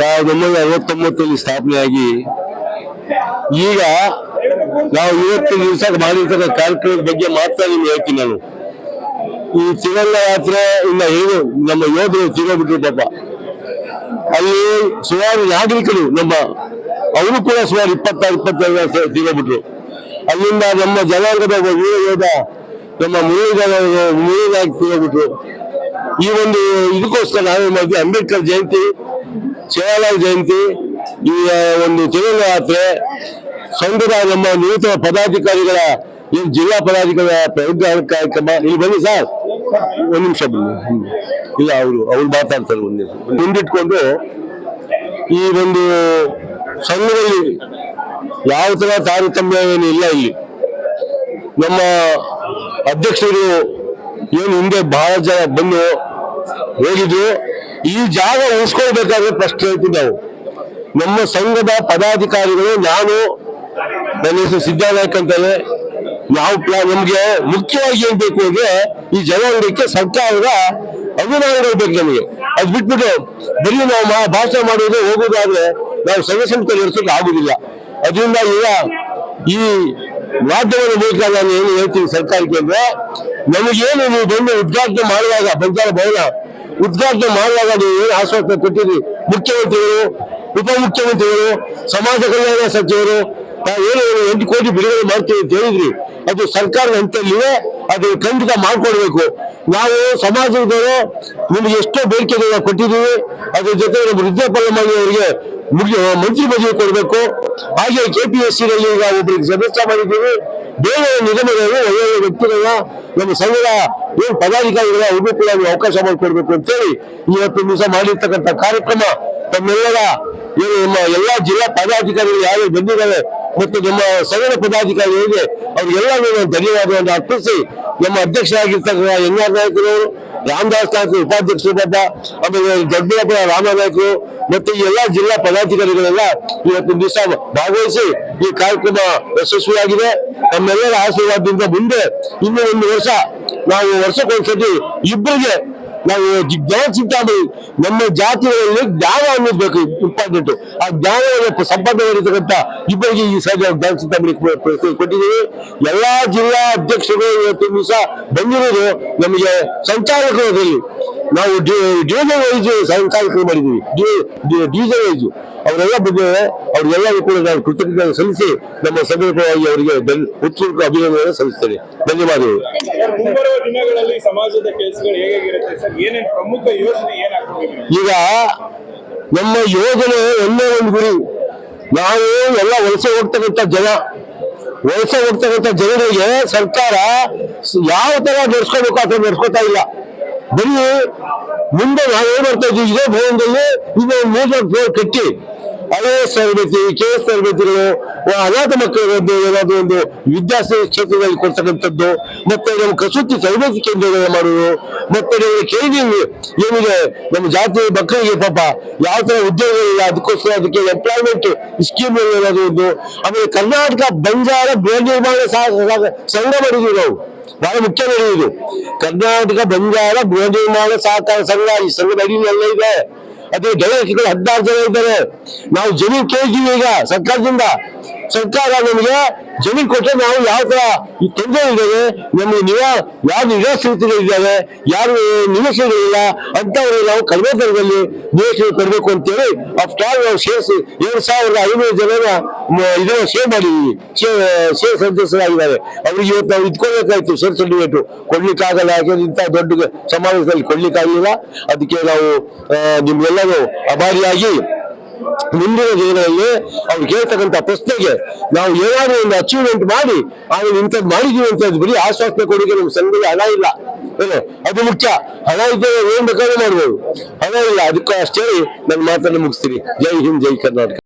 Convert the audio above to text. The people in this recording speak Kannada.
ಸಾವಿರದ ಒಂಬೈನೂರ ಅರವತ್ತೊಂಬತ್ತರಲ್ಲಿ ಸ್ಥಾಪನೆಯಾಗಿ ಈಗ ನಾವು ಇವತ್ತು ದಿವಸ ಮಾಡಿರ್ತಕ್ಕ ಕಾರ್ಯಕ್ರಮದ ಬಗ್ಗೆ ಮಾತ್ರ ನಿಮ್ಗೆ ಹೇಳ್ತೀನಿ ನಾನು. ಈ ತಿರಂಗ ಯಾತ್ರೆ ಇನ್ನ ಏನು ನಮ್ಮ ಯೋಧರು ತಿರೋಬಿಟ್ರು ಪಾಪ. ಅಲ್ಲಿ ಸುಮಾರು ನಾಗರಿಕರು ನಮ್ಮ, ಅವರು ಕೂಡ ಸುಮಾರು ಇಪ್ಪತ್ತಾರು, ಇಪ್ಪತ್ತೈದು ವರ್ಷ ತಿರೋಬಿಟ್ರು ಅಲ್ಲಿಂದ ನಮ್ಮ ಜನಾಂಗದ ವೀರ ಯೋಧ, ನಮ್ಮ ಮುರಳೀಧರ ಮುರಳೀಧರ ತಿರೋಬಿಟ್ರು ಈ ಒಂದು ಇದಕ್ಕೋಸ್ಕರ ನಾವೇನ್ ಮಾಡ್ತೀವಿ ಅಂಬೇಡ್ಕರ್ ಜಯಂತಿ ಶಿವಲಾಲ್ ಜಯಂತಿ, ಈ ಒಂದು ತಿರಂಗ ಯಾತ್ರೆ ಸಂಘದ ನಮ್ಮ ನೂತನ ಪದಾಧಿಕಾರಿಗಳ ಜಿಲ್ಲಾ ಪದಾಧಿಕಾರಿಗಳ ಪ್ರಯುಕ್ತ ಕಾರ್ಯಕ್ರಮ. ಇಲ್ಲಿ ಬನ್ನಿ ಸರ್. ಒಂದು ನಿಮಿಷ ಬನ್ನಿ. ಇಲ್ಲ, ಅವರು, ಅವ್ರು ಮಾತಾಡ್ತಾರೆ ಒಂದು ಮುಂದಿಟ್ಕೊಂಡು ಈ ಒಂದು ಸಂಘದಲ್ಲಿ ಯಾವ ತರ ತಾರತಮ್ಯ ಇಲ್ಲ ಇಲ್ಲಿ. ನಮ್ಮ ಅಧ್ಯಕ್ಷರು ಏನು ಹಿಂದೆ ಬಹಳ ಜನ ಬಂದು ಹೋಗಿದ್ರು. ಈ ಜಾಗ ಉಳಿಸ್ಕೊಳ್ಬೇಕಾದ್ರೆ ಪ್ರಶ್ನೆ ಹೇಳ್ತೀವಿ ನಾವು. ನಮ್ಮ ಸಂಘದ ಪದಾಧಿಕಾರಿಗಳು, ನಾನು, ನನ್ನ ಹೆಸರು ಸಿದ್ದನಾಯಕ್ ಅಂತಾನೆ ನಾವು ನಮ್ಗೆ ಮುಖ್ಯವಾಗಿ ಏನ್ ಬೇಕು ಅಂದ್ರೆ ಈ ಜನಾಂಗಕ್ಕೆ ಸರ್ಕಾರದ ಅಭಿಮಾನಗಳು ಬೇಕು ನಮಗೆ. ಅದ್ ಬಿಟ್ಬಿಟ್ಟು ಬರೀ ನಾವು ಭಾಷಣ ಮಾಡೋದು ಹೋಗೋದಾದ್ರೆ ನಾವು ಸಂಘ ಸಂಸ್ಥೆ ನಡೆಸೋಕೆ ಆಗುದಿಲ್ಲ. ಅದರಿಂದ ಈಗ ಈ ಮಾಧ್ಯಮದ ಮೂಲಕ ನಾನು ಏನು ಹೇಳ್ತೀನಿ ಸರ್ಕಾರಕ್ಕೆ ಅಂದ್ರೆ, ನಮಗೇನು ನೀವು ಬಂದು ಉದ್ಘಾಟನೆ ಮಾಡುವಾಗ ಬಂಜಾರ ಭವನ ಉದ್ಘಾಟನೆ ಮಾಡುವಾಗ ನೀವು ಏನು ಆಶ್ವಾಸನೆ ಕೊಟ್ಟಿರಿ ಮುಖ್ಯಮಂತ್ರಿಗಳು, ಉಪಮುಖ್ಯಮಂತ್ರಿಗಳು, ಸಮಾಜ ಕಲ್ಯಾಣ ಸಚಿವರು ಏನು ಎಂಟು ಕೋಟಿ ಬಿಡುಗಡೆ ಮಾಡ್ತೀವಿ ಅಂತ ಹೇಳಿದ್ರಿ. ಅದು ಸರ್ಕಾರದ ಹಂತದಲ್ಲಿದೆ ಅದು ಖಂಡಿತ ಮಾಡ್ಕೊಡ್ಬೇಕು. ನಾವು ಸಮಾಜದವರು ನಿಮ್ಗೆ ಎಷ್ಟೋ ಬೇಡಿಕೆಗಳನ್ನ ಕೊಟ್ಟಿದ್ದೀವಿ. ಅದ್ರ ಜೊತೆ ನಮ್ಮ ವೃದ್ಧಾಪಲ್ಲಮಣಿ ಅವರಿಗೆ ಮಂತ್ರಿ ಪದವಿ ಕೊಡಬೇಕು. ಹಾಗೆ ಕೆ ಪಿ ಎಸ್ನಲ್ಲಿ ಈಗ ಒಬ್ಬರಿಗೆ ಸದಸ್ಯ ಮಾಡಿದ್ದೀವಿ. ಬೇರೆ ನಿಗಮಗಳು ಒಳ್ಳೆಯ ವ್ಯಕ್ತಿಗಳನ್ನ ನಮ್ಮ ಸಂಘದ ಏನು ಪದಾಧಿಕಾರಿಗಳ ಅವ್ರಿಗೂ ಕೂಡ ಅವಕಾಶ ಮಾಡಿಕೊಡ್ಬೇಕು ಅಂತೇಳಿ ಇವತ್ತು ದಿವಸ ಮಾಡಿರ್ತಕ್ಕಂಥ ಕಾರ್ಯಕ್ರಮ ತಮ್ಮೆಲ್ಲರ ಏನು ನಮ್ಮ ಎಲ್ಲಾ ಜಿಲ್ಲಾ ಪದಾಧಿಕಾರಿಗಳು ಯಾರು ಬಂದಿದ್ದಾರೆ ಮತ್ತು ನಮ್ಮ ಸಂಘದ ಪದಾಧಿಕಾರಿಗಳಿಗೆ ಅವ್ರಿಗೆಲ್ಲ ನಾನು ಧನ್ಯವಾದವನ್ನು ಅರ್ಪಿಸಿ ನಮ್ಮ ಅಧ್ಯಕ್ಷರಾಗಿರ್ತಕ್ಕಂಥ ಎನ್ ಆರ್ ನಾಯಕರು ರಾಮದಾಸ್ ನಾಯಕರು ಉಪಾಧ್ಯಕ್ಷರು ಪಾಪ ಆಮೇಲೆ ದೊಡ್ಡಬಳ್ಳಾಪುರ ಮತ್ತು ಈ ಎಲ್ಲಾ ಜಿಲ್ಲಾ ಪದಾಧಿಕಾರಿಗಳೆಲ್ಲ ಇವತ್ತು ದಿವಸ ಭಾಗವಹಿಸಿ ಈ ಕಾರ್ಯಕ್ರಮ ಯಶಸ್ವಿಯಾಗಿದೆ. ನಮ್ಮೆಲ್ಲರ ಆಶೀರ್ವಾದದಿಂದ ಮುಂದೆ ಇನ್ನೂ ಒಂದು ವರ್ಷ, ನಾವು ವರ್ಷಕ್ಕೊಂದ್ಸತಿ ಇಬ್ಬರಿಗೆ ನಾವು ಜ್ಞಾನ ಸಿಗ್ತಾ ನಮ್ಮ ಜಾತಿಗಳಲ್ಲಿ ಜ್ಞಾನ ಅನ್ನೋದು ಇಂಪಾರ್ಟೆಂಟ್ ಆ ಜ್ಞಾನವನ್ನು ಸಂಪಾದನೆ ಇಬ್ಬರಿಗೆ ಈ ಸಲ ಜ್ಞಾನ ಸಿದ್ಧಾಮಿ ಕೊಟ್ಟಿದ್ದೀವಿ. ಎಲ್ಲಾ ಜಿಲ್ಲಾ ಅಧ್ಯಕ್ಷರು ಇವತ್ತು ದಿವಸ ಬಂದಿರೋದು ನಮಗೆ ಸಂಚಾಲಕರು ನಾವು ಡಿವಿಜನ್ ವೈಸ್ ಸಂಚಾಲಕರು ಮಾಡಿದ್ದೀವಿ ಡಿವಿಜನ್ ವೈಸ್. ಅವರೆಲ್ಲ ಬಗ್ಗೆ ಅವ್ರಿಗೆಲ್ಲರೂ ಕೂಡ ನಾನು ಕೃತಜ್ಞತೆ ಸಲ್ಲಿಸಿ ನಮ್ಮ ಸಮೀಪವಾಗಿ ಅವರಿಗೆ ಉತ್ಸುಕ ಅಭಿನಂದನೆ ಸಲ್ಲಿಸ್ತೇನೆ. ಧನ್ಯವಾದಗಳು. ಮುಂಬರುವ ದಿನಗಳಲ್ಲಿ ಸಮಾಜದ ಕೆಲಸಗಳು ಹೇಗಿರುತ್ತೆ ಸರ್? ಏನೇನ್ ಪ್ರಮುಖ ಯೋಜನೆ ಏನಾಗ್ತದೆ? ಈಗ ನಮ್ಮ ಯೋಜನೆ ಒಂದೇ ಒಂದು ಗುರಿ. ನಾವು ಎಲ್ಲ ವಲಸೆ ಹೋಗ್ತಕ್ಕಂಥ ಜನ ವಲಸೆ ಹೋಗ್ತಕ್ಕಂಥ ಜನರಿಗೆ ಸರ್ಕಾರ ಯಾವ ತರ ನಡ್ಸ್ಕೋಬೇಕು ಆ ಥರ ನಡ್ಸ್ಕೊತಾ ಇಲ್ಲ. ಬರೀ ಮುಂದೆ ನಾವೇನ್ ಮಾಡ್ತಾ ಇದ್ವಿ ಇದೇ ಭವನದಲ್ಲಿ ಇದು ಮೂರ್ನಾಲ್ಕು ಫ್ಲೋರ್ ಕಟ್ಟಿ ಐ ಎಸ್ ತರಬೇತಿ, ಕೆ ಎಸ್ ತರಬೇತಿಗಳು ಅನಾಥ ಮಕ್ಕಳಿಗೆ ಏನಾದ್ರು ಒಂದು ವಿದ್ಯಾಸ ಕ್ಷೇತ್ರದಲ್ಲಿ ಕೊಡ್ತಕ್ಕಂಥದ್ದು, ಮತ್ತೆ ನಮ್ಮ ಕಸೂತಿ ತರಬೇತಿ ಕೇಂದ್ರಗಳನ್ನ ಮಾಡುವುದು, ಮತ್ತೆ ನಮಗೆ ಟ್ರೈನಿಂಗ್ ಏನಿದೆ, ನಮ್ಮ ಜಾತಿಯ ಮಕ್ಕಳಿಗೆ ಪಾಪ ಯಾವ ತರ ಉದ್ಯೋಗಗಳಿಲ್ಲ, ಅದಕ್ಕೋಸ್ಕರ ಅದಕ್ಕೆ ಎಂಪ್ಲಾಯ್ಮೆಂಟ್ ಸ್ಕೀಮ್ ಏನಾದ್ರು ಒಂದು, ಆಮೇಲೆ ಕರ್ನಾಟಕ ಬಂಜಾರ ಗೃಹ ನಿರ್ಮಾಣ ಸಂಘ ಮಾಡಿದ್ವಿ ನಾವು. ಬಹಳ ಮುಖ್ಯ ನಡೆಯುವುದು ಕರ್ನಾಟಕ ಬಂಜಾರ ಗೃಹ ನಿರ್ಮಾಣ ಸಹಕಾರ ಸಂಘ ಈ ಸಂಘದ ಅಡಿಯಲ್ಲ ಇದೆ ಅದೇ ಡೈರೆಕ್ಟ್ಗಳು ಹದಿನಾರು ಜನ ಇದ್ದಾರೆ ನಾವು ಜಮೀನ್ ಕೇಳಿದ್ದೀವಿ ಈಗ ಸರ್ಕಾರದಿಂದ ಸರ್ಕಾರ ನಮಗೆ ಜಮೀನು ಕೊಟ್ಟರೆ ನಾವು ಯಾವ ತರ ತೊಂದರೆ ಇದ್ದೇವೆ ನಮಗೆ ನಿವ ಯಾರು ನಿರಾಶ್ರಿತರಿದ್ದಾರೆ ಯಾರು ನಿವೇಶಗಳಿಲ್ಲ ಅಂತವ್ರಿಗೆ ನಾವು ಕಡಿಮೆ ದರದಲ್ಲಿ ನಿವೇಶನ ಕೊಡಬೇಕು ಅಂತೇಳಿ ಆಫ್ಟರ್ ಆಲ್ ನಾವು ಸೇರಿಸಿ ಎರಡು ಸಾವಿರದ ಐನೂರು ಜನರ ಇದನ್ನ ಶೇರ್ ಮಾಡಿದೀವಿ. ಶೇರ್ ಸದಸ್ಯರಾಗಿದ್ದಾರೆ ಅವ್ರಿಗೆ ಇವತ್ತು ನಾವು ಇದ್ಕೊಳ್ಬೇಕಾಯ್ತು ಶೇರ್ ಸರ್ಟಿಫಿಕೇಟ್ ಕೊಡ್ಲಿಕ್ಕಾಗಲ್ಲ ಯಾಕಂದ್ರೆ ಇಂಥ ದೊಡ್ಡ ಸಮಾವೇಶದಲ್ಲಿ ಕೊಡ್ಲಿಕ್ಕಾಗಲಿಲ್ಲ ಅದಕ್ಕೆ ನಾವು ನಿಮ್ಗೆಲ್ಲರೂ ಅಭಾರಿಯಾಗಿ ಮುಂದಿನ ದಿನಗಳಲ್ಲಿ ಅವ್ರು ಕೇಳ್ತಕ್ಕಂತ ಪ್ರಶ್ನೆಗೆ ನಾವು ಏನಾದ್ರು ಒಂದು ಅಚೀವ್ಮೆಂಟ್ ಮಾಡಿ ಆಮೇಲೆ ಇಂಥದ್ದು ಮಾಡಿದೀವಿ ಅಂತ ಬರೀ ಆಶ್ವಾಸನೆ ಕೊಡೋಕೆ ನಮ್ಮ ಸಂಘದಲ್ಲಿ ಹಣ ಇಲ್ಲ. ಅದು ಮುಖ್ಯ. ಹಣ ಇದ್ದರೆ ಏನ್ ಬೇಕಾದ್ರೂ ಮಾಡ್ಬೋದು. ಹಣ ಇಲ್ಲ. ಅದಕ್ಕೂ ಅಷ್ಟೇ ನನ್ನ ಮಾತನ್ನು ಮುಗಿಸ್ತೀನಿ. ಜೈ ಹಿಂದ್, ಜೈ ಕರ್ನಾಟಕ.